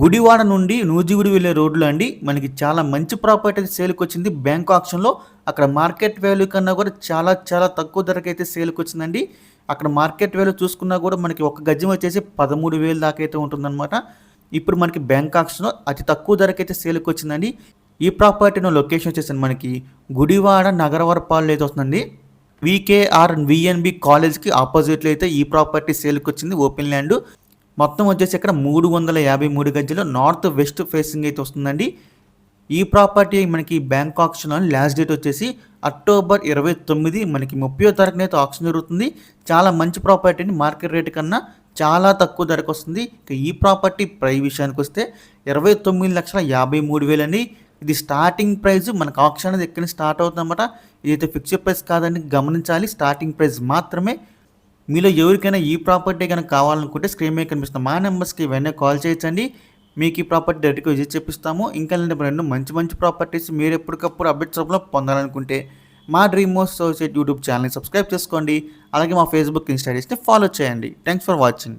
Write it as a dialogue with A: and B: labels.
A: గుడివాడ నుండి నూజిగుడి వెళ్ళే రోడ్లో అండి. మనకి చాలా మంచి ప్రాపర్టీ అయితే సేల్కి వచ్చింది బ్యాంక్ ఆప్షన్లో అక్కడ మార్కెట్ వాల్యూ కన్నా కూడా చాలా చాలా తక్కువ ధరకి అయితే సేల్కి వచ్చిందండి అక్కడ మార్కెట్ వాల్యూ చూసుకున్నా కూడా మనకి ఒక గజం వచ్చేసి పదమూడు వేలు దాకా అయితే ఉంటుందన్నమాట. ఇప్పుడు మనకి బ్యాంక్ ఆప్షన్లో అతి తక్కువ ధరకు అయితే సేల్కి వచ్చిందండి ఈ ప్రాపర్టీలో లొకేషన్ వచ్చేసి మనకి గుడివాడ నగరవరపాలు అయితే వస్తుందండి. వికేఆర్ విఎన్బి కాలేజ్కి ఆపోజిట్లో అయితే ఈ ప్రాపర్టీ సేల్కి వచ్చింది ఓపెన్ ల్యాండ్. మొత్తం వచ్చేసి ఇక్కడ మూడు వందల యాభై మూడు గజ్జలు నార్త్ వెస్ట్ ఫేసింగ్ అయితే వస్తుందండి. ఈ ప్రాపర్టీ మనకి బ్యాంక్ ఆప్షన్ లాస్ట్ డేట్ వచ్చేసి అక్టోబర్ ఇరవై తొమ్మిది మనకి ముప్పై తారీఖున అయితే ఆప్షన్ జరుగుతుంది. చాలా మంచి ప్రాపర్టీ అండి. మార్కెట్ రేట్ కన్నా చాలా తక్కువ ధరకు వస్తుంది. ఇక ఈ ప్రాపర్టీ ప్రై విషయానికి వస్తే ఇరవై తొమ్మిది లక్షల యాభై మూడు వేలండి ఇది స్టార్టింగ్ ప్రైస్ మనకు ఆప్షన్ అనేది ఎక్కడ స్టార్ట్ అవుతుందన్నమాట? ఇదైతే ఫిక్స్డ్ ప్రైస్ కాదని గమనించాలి. స్టార్టింగ్ ప్రైస్ మాత్రమే మీలో ఎవరికైనా ఈ ప్రాపర్టీ కనుక కావాలనుకుంటే స్క్రీన్ మీద కనిపిస్తున్న మా నెంబర్స్కి వెంటనే కాల్ చేయించండి మీకు ఈ ప్రాపర్టీ డైరెక్ట్గా విజిట్ చేపిస్తాము. ఇంకా లేదంటే రెండు మంచి మంచి ప్రాపర్టీస్ మీరు ఎప్పటికప్పుడు అప్డేట్స్ రూపంలో పొందాలనుకుంటే మా డ్రీమ్ మోస్ అసోసియేట్ యూట్యూబ్ ఛానల్ని సబ్స్క్రైబ్ చేసుకోండి. అలాగే మా ఫేస్బుక్ ఇన్స్టాగ్రామ్స్ని ఫాలో చేయండి. Thanks for watching.